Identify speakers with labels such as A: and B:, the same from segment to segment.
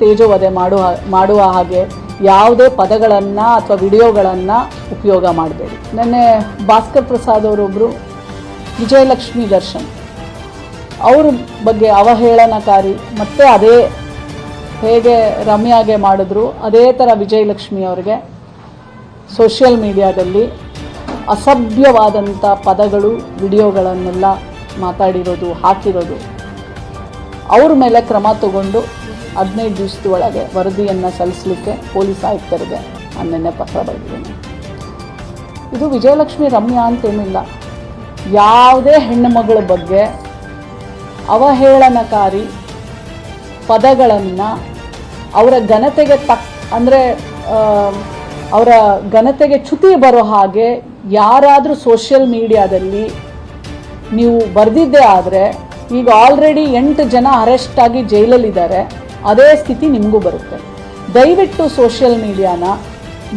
A: ತೇಜೋವಧೆ ಮಾಡುವ ಮಾಡುವ ಹಾಗೆ ಯಾವುದೇ ಪದಗಳನ್ನು ಅಥವಾ ವಿಡಿಯೋಗಳನ್ನು ಉಪಯೋಗ ಮಾಡಬೇಡಿ. ನೆನ್ನೆ ಭಾಸ್ಕರ್ ಪ್ರಸಾದ್ ಅವರೊಬ್ಬರು ವಿಜಯಲಕ್ಷ್ಮಿ ದರ್ಶನ್ ಅವ್ರ ಬಗ್ಗೆ ಅವಹೇಳನಕಾರಿ, ಮತ್ತು ಅದೇ ಹೇಗೆ ರಮ್ಯಾಗೆ ಮಾಡಿದ್ರು, ಅದೇ ಥರ ವಿಜಯಲಕ್ಷ್ಮಿ ಅವರಿಗೆ ಸೋಷಿಯಲ್ ಮೀಡಿಯಾದಲ್ಲಿ ಅಸಭ್ಯವಾದಂಥ ಪದಗಳು, ವಿಡಿಯೋಗಳನ್ನೆಲ್ಲ ಮಾತಾಡಿರೋದು, ಹಾಕಿರೋದು, ಅವ್ರ ಮೇಲೆ ಕ್ರಮ ತಗೊಂಡು ಹದಿನೈದು ದಿವಸದ ಒಳಗೆ ವರದಿಯನ್ನು ಸಲ್ಲಿಸಲಿಕ್ಕೆ ಪೊಲೀಸ್ ಆಯುಕ್ತರಿಗೆ ಅನ್ನೆ ಪತ್ರ ಬರೆದಿದ್ದೀನಿ ಇದು ವಿಜಯಲಕ್ಷ್ಮಿ ರಮ್ಯಾ ಅಂತೇನಿಲ್ಲ. ಯಾವುದೇ ಹೆಣ್ಣು ಮಗಳ ಬಗ್ಗೆ ಅವಹೇಳನಕಾರಿ ಪದಗಳನ್ನು ಅವರ ಘನತೆಗೆ ತಕ್, ಅಂದರೆ ಅವರ ಘನತೆಗೆ ಚ್ಯುತಿ ಬರೋ ಹಾಗೆ ಯಾರಾದರೂ ಸೋಷಿಯಲ್ ಮೀಡಿಯಾದಲ್ಲಿ ನೀವು ಬರೆದಿದ್ದೇ ಆದರೆ ಈಗ ಆಲ್ರೆಡಿ ಎಂಟು ಜನ ಅರೆಸ್ಟ್ ಆಗಿ ಜೈಲಲ್ಲಿದ್ದಾರೆ. ಅದೇ ಸ್ಥಿತಿ ನಿಮಗೂ ಬರುತ್ತೆ. ದಯವಿಟ್ಟು ಸೋಷಿಯಲ್ ಮೀಡಿಯಾನ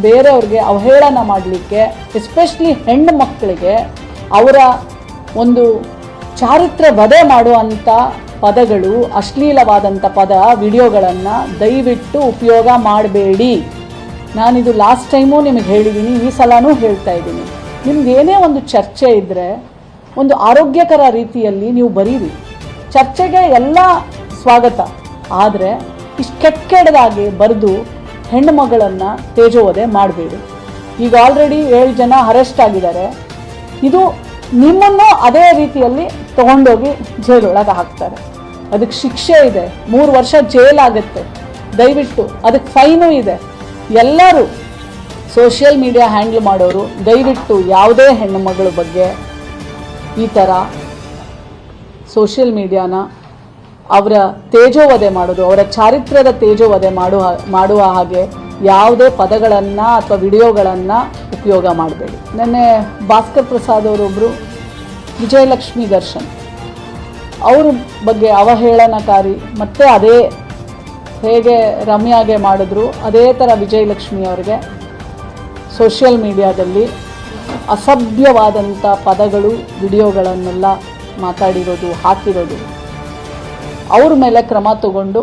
A: ಬೇರೆಯವ್ರಿಗೆ ಅವಹೇಳನ ಮಾಡಲಿಕ್ಕೆ ಎಸ್ಪೆಷಲಿ ಹೆಣ್ಣು ಮಕ್ಕಳಿಗೆ ಅವರ ಒಂದು ಚಾರಿತ್ರ ವಧೆ ಮಾಡುವಂಥ ಪದಗಳು ಅಶ್ಲೀಲವಾದಂಥ ಪದ, ವಿಡಿಯೋಗಳನ್ನು ದಯವಿಟ್ಟು ಉಪಯೋಗ ಮಾಡಬೇಡಿ. ನಾನಿದು ಲಾಸ್ಟ್ ಟೈಮು ನಿಮಗೆ ಹೇಳಿದ್ದೀನಿ ಈ ಸಲನೂ ಹೇಳ್ತಾ ಇದ್ದೀನಿ. ನಿಮ್ಗೆ ಏನೇ ಒಂದು ಚರ್ಚೆ ಇದ್ದರೆ ಒಂದು ಆರೋಗ್ಯಕರ ರೀತಿಯಲ್ಲಿ ನೀವು ಬರೀರಿ. ಚರ್ಚೆಗೆ ಎಲ್ಲ ಸ್ವಾಗತ. ಆದರೆ ಇಷ್ಟು ಕೆಟ್ಟ ಕೆಡದಾಗಿ ಬರೆದು ಹೆಣ್ಣು ಮಗಳನ್ನು ಮಾಡಬೇಡಿ. ಈಗ ಆಲ್ರೆಡಿ ಏಳು ಜನ ಅರೆಸ್ಟ್ ಆಗಿದ್ದಾರೆ. ಇದು ನಿಮ್ಮನ್ನು ಅದೇ ರೀತಿಯಲ್ಲಿ ತಗೊಂಡೋಗಿ ಜೈಲೊಳಗೆ ಹಾಕ್ತಾರೆ. ಅದಕ್ಕೆ ಶಿಕ್ಷೆ ಇದೆ. ಮೂರು ವರ್ಷ ಜೈಲಾಗುತ್ತೆ. ದಯವಿಟ್ಟು ಅದಕ್ಕೆ ಫೈನು ಇದೆ. ಎಲ್ಲರೂ ಸೋಷಿಯಲ್ ಮೀಡಿಯಾ ಹ್ಯಾಂಡಲ್ ಮಾಡೋರು, ದಯವಿಟ್ಟು ಯಾವುದೇ ಹೆಣ್ಣು ಮಗಳ ಬಗ್ಗೆ ಈ ಥರ ಸೋಷಿಯಲ್ ಮೀಡಿಯಾನ ಅವರ ತೇಜೋವಧೆ ಮಾಡೋದು, ಅವರ ಚಾರಿತ್ರ್ಯದ ತೇಜೋವಧೆ ಮಾಡುವ ಮಾಡುವ ಹಾಗೆ ಯಾವುದೇ ಪದಗಳನ್ನು ಅಥವಾ ವಿಡಿಯೋಗಳನ್ನು ಉಪಯೋಗ ಮಾಡಬೇಡಿ. ನೆನ್ನೆ ಭಾಸ್ಕರ್ ಪ್ರಸಾದ್ ಅವರೊಬ್ಬರು ವಿಜಯಲಕ್ಷ್ಮಿ ದರ್ಶನ್, ಅವ್ರ ಬಗ್ಗೆ ಅವಹೇಳನಕಾರಿ, ಮತ್ತು ಅದೇ ಹೇಗೆ ರಮ್ಯಾಗೆ ಮಾಡಿದ್ರು, ಅದೇ ಥರ ವಿಜಯಲಕ್ಷ್ಮಿ ಅವರಿಗೆ ಸೋಷಿಯಲ್ ಮೀಡಿಯಾದಲ್ಲಿ ಅಸಭ್ಯವಾದಂಥ ಪದಗಳು, ವಿಡಿಯೋಗಳನ್ನೆಲ್ಲ ಮಾತಾಡಿರೋದು, ಹಾಕಿರೋದು. ಅವ್ರ ಮೇಲೆ ಕ್ರಮ ತಗೊಂಡು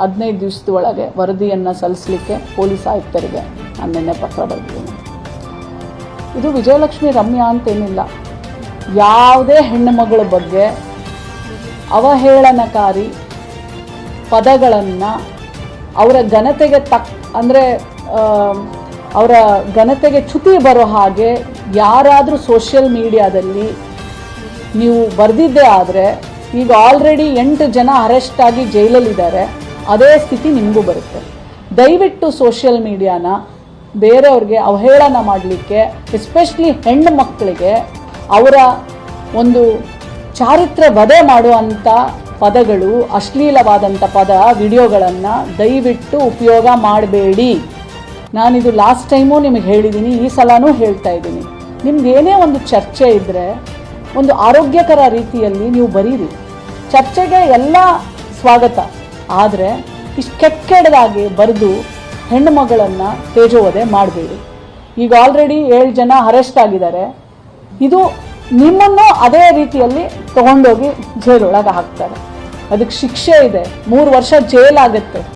A: ಹದಿನೈದು ದಿವಸದ ಒಳಗೆ ವರದಿಯನ್ನು ಸಲ್ಲಿಸಲಿಕ್ಕೆ ಪೊಲೀಸ್ ಆಯುಕ್ತರಿಗೆ ನಿನ್ನೆ ಪತ್ರ ಬರೆದಿದ್ದೀನಿ. ಇದು ವಿಜಯಲಕ್ಷ್ಮಿ ರಮ್ಯಾ ಅಂತೇನಿಲ್ಲ. ಯಾವುದೇ ಹೆಣ್ಣು ಮಗಳ ಬಗ್ಗೆ ಅವಹೇಳನಕಾರಿ ಪದಗಳನ್ನು ಅವರ ಘನತೆಗೆ ತಕ್, ಅಂದರೆ ಅವರ ಘನತೆಗೆ ಚ್ಯುತಿ ಬರೋ ಹಾಗೆ ಯಾರಾದರೂ ಸೋಷಿಯಲ್ ಮೀಡಿಯಾದಲ್ಲಿ ನೀವು ಬರೆದಿದ್ದೇ ಆದರೆ ಈಗ ಆಲ್ರೆಡಿ ಎಂಟು ಜನ ಅರೆಸ್ಟ್ ಆಗಿ ಜೈಲಲ್ಲಿದ್ದಾರೆ. ಅದೇ ಸ್ಥಿತಿ ನಿಮಗೂ ಬರುತ್ತೆ. ದಯವಿಟ್ಟು ಸೋಷಿಯಲ್ ಮೀಡಿಯಾನ ಬೇರೆಯವ್ರಿಗೆ ಅವಹೇಳನ ಮಾಡಲಿಕ್ಕೆ ಎಸ್ಪೆಷಲಿ ಹೆಣ್ಣು ಮಕ್ಕಳಿಗೆ, ಅವರ ಒಂದು ಚಾರಿತ್ರ್ಯ ವಧೆ ಮಾಡುವಂಥ ಪದಗಳು ಅಶ್ಲೀಲವಾದಂಥ ಪದ, ವಿಡಿಯೋಗಳನ್ನು ದಯವಿಟ್ಟು ಉಪಯೋಗ ಮಾಡಬೇಡಿ. ನಾನಿದು ಲಾಸ್ಟ್ ಟೈಮು ನಿಮಗೆ ಹೇಳಿದ್ದೀನಿ ಈ ಸಲನೂ ಹೇಳ್ತಾ ಇದ್ದೀನಿ. ನಿಮ್ಗೆ ಏನೇ ಒಂದು ಚರ್ಚೆ ಇದ್ದರೆ ಒಂದು ಆರೋಗ್ಯಕರ ರೀತಿಯಲ್ಲಿ ನೀವು ಬರೀರಿ. ಚರ್ಚೆಗೆ ಎಲ್ಲ ಸ್ವಾಗತ. ಆದರೆ ಇಷ್ಟು ಬರೆದು ಹೆಣ್ಣು ಮಗಳನ್ನು ತೇಜೋವಧೆ ಮಾಡಬೇಡಿ. ಈಗ ಆಲ್ರೆಡಿ ಏಳು ಜನ ಅರೆಸ್ಟ್ ಆಗಿದ್ದಾರೆ. ಇದು ನಿಮ್ಮನ್ನು ಅದೇ ರೀತಿಯಲ್ಲಿ ತಗೊಂಡೋಗಿ ಜೈಲೊಳಗೆ ಹಾಕ್ತಾರೆ. ಅದಕ್ಕೆ ಶಿಕ್ಷೆ ಇದೆ. ಮೂರು ವರ್ಷ ಜೈಲ್ ಆಗುತ್ತೆ